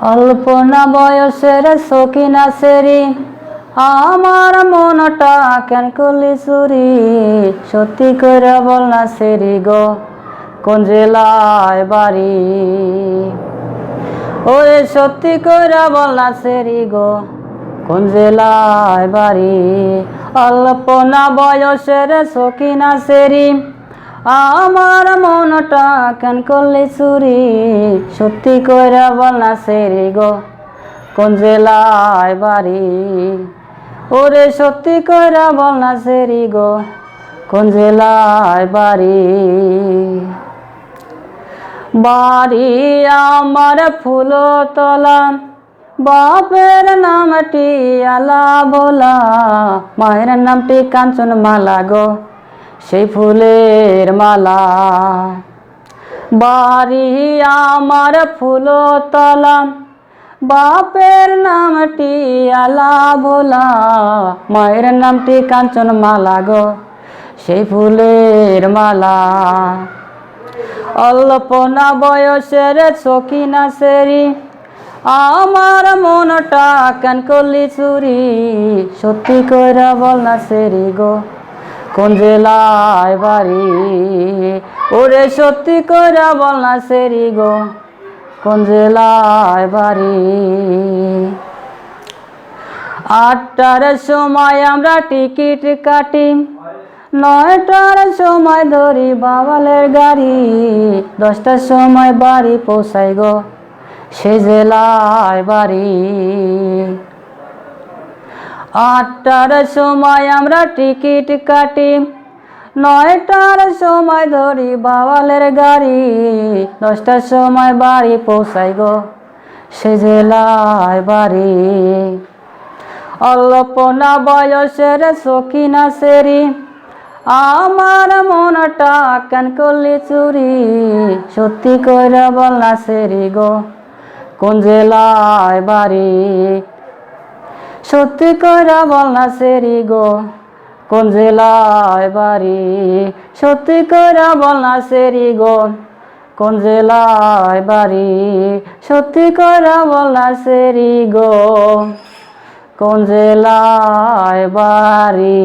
অল্প না বয়সের সকিনা সেরি, আমার মনটা কেন করলি চুরি? সত্যি করে বল না সেরি গো, কোন জেলায় বাড়ি? ওরে সত্যি করে বল না সেরি গো, কোন জেলায় বাড়ি? অল্প না বয়সের সকিনা সেরি আমার মনটা কেন করলি চুরি? সত্যি করে বল সেরি গো, কোন জেলায় বাড়ি? ওরে সত্যি করে বল সেরি গো, কোন জেলায় বাড়ি? বাড়ি আমার ফুল তলা বাপের নামটি আলা বলা, মায়ের নামটি কাঞ্চন মালা গো। সেই ফুলের মালা। বাড়ি আমার ফুল তলা বাপের নামটি আলা ভোলা, মায়ের নামটি কাঞ্চন মালা গো, সেই ফুলের মালা। অল্পনা বয়সের সখিনা সেরি, আমার মনটা কেন করলি চুরি সত্যি করে বল না সেরি গো। কোন জেলায় বাড়ি? ওরে সত্যি করে বল না সেরি গো, কোন জেলায় বাড়ি? আটটার সময় আমরা টিকিট কাটি, নয়টার সময় ধরি বাবালের গাড়ি, দশটার সময় বাড়ি পৌঁছাই গো সে জেলায় বাড়ি। আটটার সময় আমরা টিকিট কাটি। নয়টার সময় ধরি বাওয়ালের গাড়ি। দশটার সময় বাড়ি পৌঁছাই গো সে জেলায় বাড়ি। অল্পনা বয়সের সখিনা সেরি। আমার মনটা কেন করলি চুরি। সত্যি কইরা বল না সেরি গো, কোন জেলায় বাড়ি? সত্যি কইরা বল না সেরি গো, কোন জেলায় বাড়ি? সত্যি কইরা বলনা সেরি গো, কোন জেলায় বাড়ি? সত্যি কইরা বল না সেরি গো, কোন জেলায় বাড়ি?